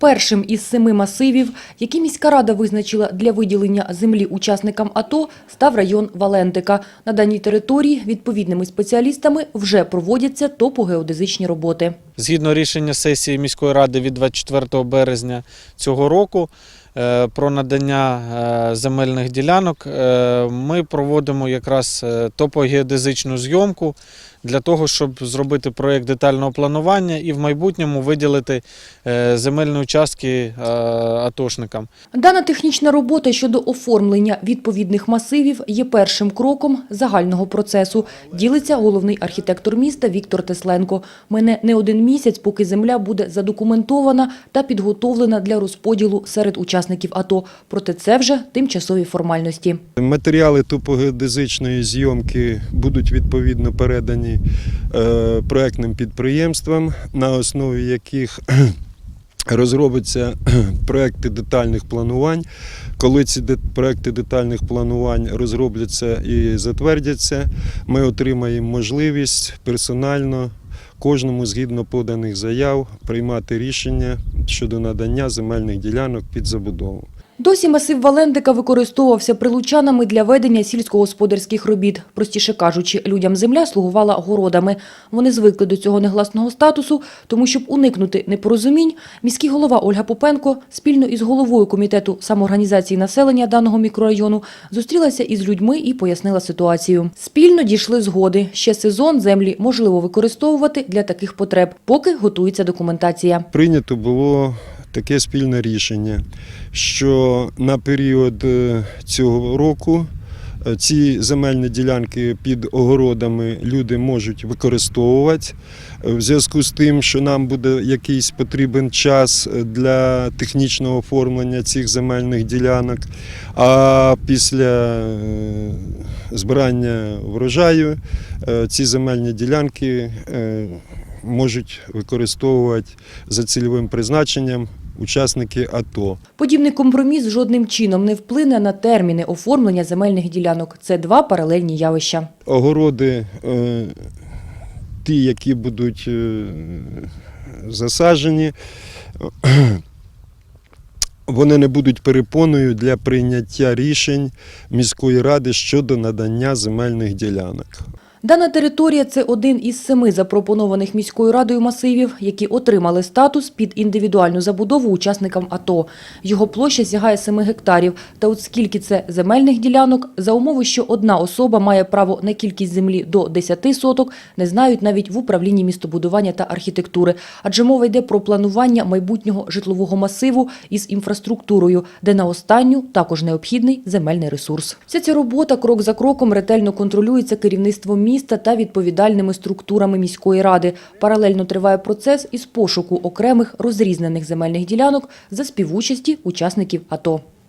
Першим із семи масивів, які міська рада визначила для виділення землі учасникам АТО, став район Валентика. На даній території відповідними спеціалістами вже проводяться топогеодезичні роботи. Згідно рішення сесії міської ради від 24 березня цього року е, про надання е, земельних ділянок, е, ми проводимо якраз топогеодезичну зйомку для того, щоб зробити проєкт детального планування і в майбутньому виділити е, земельні участки е, атошникам. Дана технічна робота щодо оформлення відповідних масивів є першим кроком загального процесу, ділиться головний архітектор міста Віктор Тесленко. Мене не один місяць, поки земля буде задокументована та підготовлена для розподілу серед учасників АТО. Проте це вже тимчасові формальності. Матеріали топогеодезичної зйомки будуть відповідно передані е, проектним підприємствам, на основі яких розробляться проекти детальних планувань. Коли ці проекти детальних планувань розробляться і затвердяться, ми отримаємо можливість персонально кожному згідно поданих заяв приймати рішення щодо надання земельних ділянок під забудову. Досі масив Валентика використовувався прилучанами для ведення сільськогосподарських робіт. Простіше кажучи, людям земля слугувала городами. Вони звикли до цього негласного статусу, тому щоб уникнути непорозумінь, міський голова Ольга Попенко спільно із головою комітету самоорганізації населення даного мікрорайону зустрілася із людьми і пояснила ситуацію. Спільно дійшли згоди. Ще сезон землі можливо використовувати для таких потреб, поки готується документація. Прийнято було таке спільне рішення, що на період е, цього року е, ці земельні ділянки під огородами люди можуть використовувати. Е, В зв'язку з тим, що нам буде якийсь потрібен час для технічного оформлення цих земельних ділянок. А після збирання врожаю ці земельні ділянки можуть використовувати за цільовим призначенням учасники АТО. Подібний компроміс жодним чином не вплине на терміни оформлення земельних ділянок. Це два паралельні явища. Огороди, е, ті, які будуть е, засаджені, вони не будуть перепоною для прийняття рішень міської ради щодо надання земельних ділянок. Дана територія – це один із семи запропонованих міською радою масивів, які отримали статус під індивідуальну забудову учасникам АТО. Його площа сягає 7 гектарів. Та от скільки це земельних ділянок, за умови, що одна особа має право на кількість землі до 10 соток, не знають навіть в управлінні містобудування та архітектури. Адже мова йде про планування майбутнього житлового масиву із інфраструктурою, де на останню також необхідний земельний ресурс. Вся ця робота крок за кроком ретельно контролюється керівництвом міста та відповідальними структурами міської ради. Паралельно триває процес із пошуку окремих розрізнених земельних ділянок за співучасті учасників АТО.